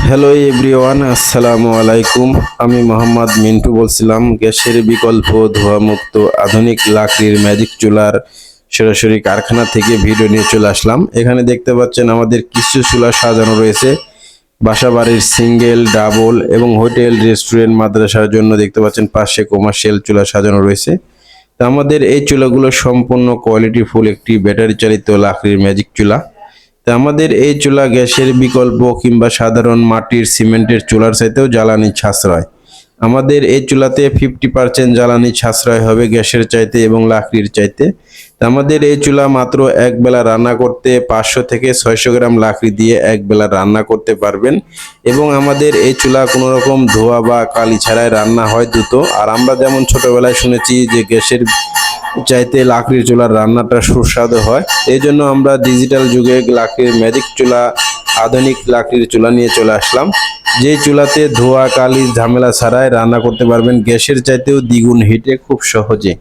Hello everyone আসসালামু আলাইকুম আমি মোহাম্মদ মিন্টু বলছিলাম। গ্যাসের বিকল্প ধোঁয়ামুক্ত আধুনিক লাকড়ির ম্যাজিক চুলার সরাসরি কারখানা থেকে ভিডিও নিয়ে চলে আসলাম। এখানে দেখতে পাচ্ছেন আমাদের কিছু চুলা সাজানো রয়েছে। বাসাবাড়ির সিঙ্গেল, ডাবল এবং হোটেল, রেস্টুরেন্ট, মাদ্রাসার জন্য দেখতে পাচ্ছেন পাশে কমার্শিয়াল চুলা সাজানো রয়েছে। তা আমাদের এই চুলাগুলো সম্পূর্ণ কোয়ালিটি ফুল, একটি ব্যাটারি চালিত লাকড়ির ম্যাজিক চুলা। আমাদের এই চুলা গ্যাসের বিকল্প কিংবা সাধারণ মাটির সিমেন্টের চুলার চাইতেও জ্বালানি সাশ্রয়। আমাদের এই চুলাতে ফিফটি পার্সেন্ট জ্বালানি সাশ্রয় হবে গ্যাসের চাইতে এবং লাকড়ির চাইতে। আমাদের এই চুলা মাত্র এক বেলা রান্না করতে পাঁচশো থেকে ছয়শো গ্রাম লাকড়ি দিয়ে এক বেলা রান্না করতে পারবেন এবং আমাদের এই চুলা কোনো রকম ধোয়া বা কালি ছাড়াই রান্না হয় দ্রুত। আর আমরা যেমন ছোটোবেলায় শুনেছি যে গ্যাসের চাইতে লাকড়ির চুলার রান্নাটা সুস্বাদু হয়। এই জন্য আমরা ডিজিটাল যুগে লাকড়ির ম্যাজিক চুলা, আধুনিক লাকড়ির চুলা নিয়ে চলে আসলাম। যে চুলাতে ধোয়া কালি ঝামেলা ছাড়াই রান্না করতে পারবেন। গ্যাসের চাইতেও দ্বিগুণ হিটে, খুব সহজে।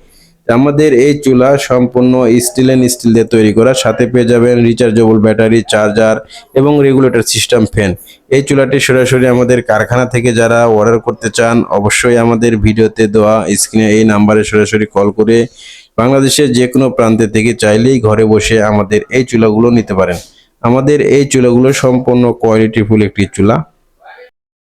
আমাদের এই চুলা সম্পূর্ণ স্টিল এন্ড স্টিল দিয়ে তৈরি করা। সাথে পেয়ে যাবেন রিচার্জেবল ব্যাটারি চার্জার এবং রেগুলেটর সিস্টেম ফ্যান এই চুলাটি সরাসরি আমাদের কারখানা থেকে যারা অর্ডার করতে চান, অবশ্যই আমাদের ভিডিওতে দেওয়া স্ক্রিনে এই নাম্বারে সরাসরি কল করে বাংলাদেশের যে কোনো প্রান্তে থেকে চাইলেই ঘরে বসে আমাদের এই চুলাগুলো নিতে পারেন। আমাদের এই চুলাগুলো সম্পূর্ণ কোয়ালিটিফুল একটি চুলা।